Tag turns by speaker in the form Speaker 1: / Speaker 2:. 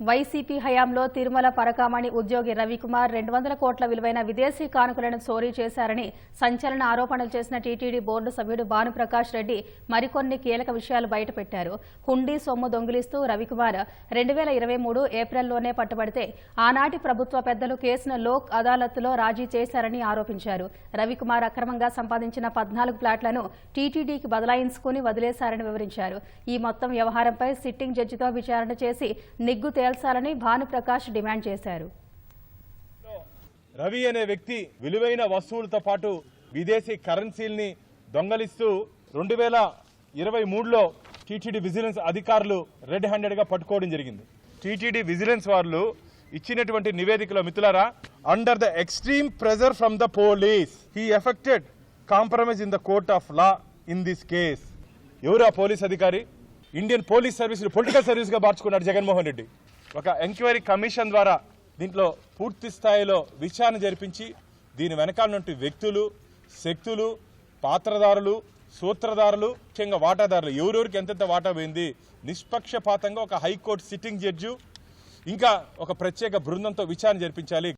Speaker 1: YCP హయాంలో తిరుమల పరకామణి ఉద్యోగి రవికుమార్ రెండు వందల కోట్ల విలువైన విదేశీ కానుకలను చోరీ చేశారని సంచలన ఆరోపణలు చేసిన టీటీడీ బోర్డు సభ్యుడు భానుప్రకాష్ రెడ్డి మరికొన్ని కీలక విషయాలు బయటపెట్టారు. హుండీ సొమ్ము దొంగిలిస్తూ రవికుమార్ రెండు వేల ఇరవై మూడు ఏప్రిల్లోనే పట్టుబడితే ఆనాటి ప్రభుత్వ పెద్దలు కేసును లోక్ అదాలత్లో రాజీ చేశారని ఆరోపించారు. రవికుమార్ అక్రమంగా సంపాదించిన పద్నాలుగు ప్లాట్లను టీటీడీకి బదలాయించుకుని వదిలేశారని వివరించారు. ఈ మొత్తం వ్యవహారంపై సిట్టింగ్ జడ్జితో విచారణ చేసి నిగ్గు తేల్చాలని భానుప్రకాష్ డిమాండ్ చేశారు.
Speaker 2: రవి అనే వ్యక్తి విలువైన వస్తువులతో పాటు విదేశీ కరెన్సీల్ని దొంగలిస్తూ రెండు వేల ఇరవై మూడులో టీటీడీ విజిలెన్స్ అధికారులు రెడ్ హ్యాండెడ్గా పట్టుకోవడం జరిగింది. టీటీడీ విజిలెన్స్ వాళ్ళు ఇచ్చినటువంటి నివేదికలో మిత్రులారా under the extreme pressure from the police he effected compromise in the court of law in this case ఎవరు ఆ పోలీస్ అధికారి? ఇండియన్ పోలీస్ సర్వీస్ పొలిటికల్ సర్వీస్గా మార్చుకున్నాడు జగన్మోహన్ రెడ్డి. ఒక ఎంక్వైరీ కమిషన్ ద్వారా దీంట్లో పూర్తి స్థాయిలో విచారణ జరిపించి దీని వెనకాల నుండి వ్యక్తులు శక్తులు పాత్రదారులు సూత్రధారులు ముఖ్యంగా వాటాదారులు ఎవరెవరికి ఎంతెంత వాటా పోయింది నిష్పక్షపాతంగా ఒక హైకోర్టు సిట్టింగ్ జడ్జు ఇంకా ఒక ప్రత్యేక బృందంతో విచారణ జరిపించాలి.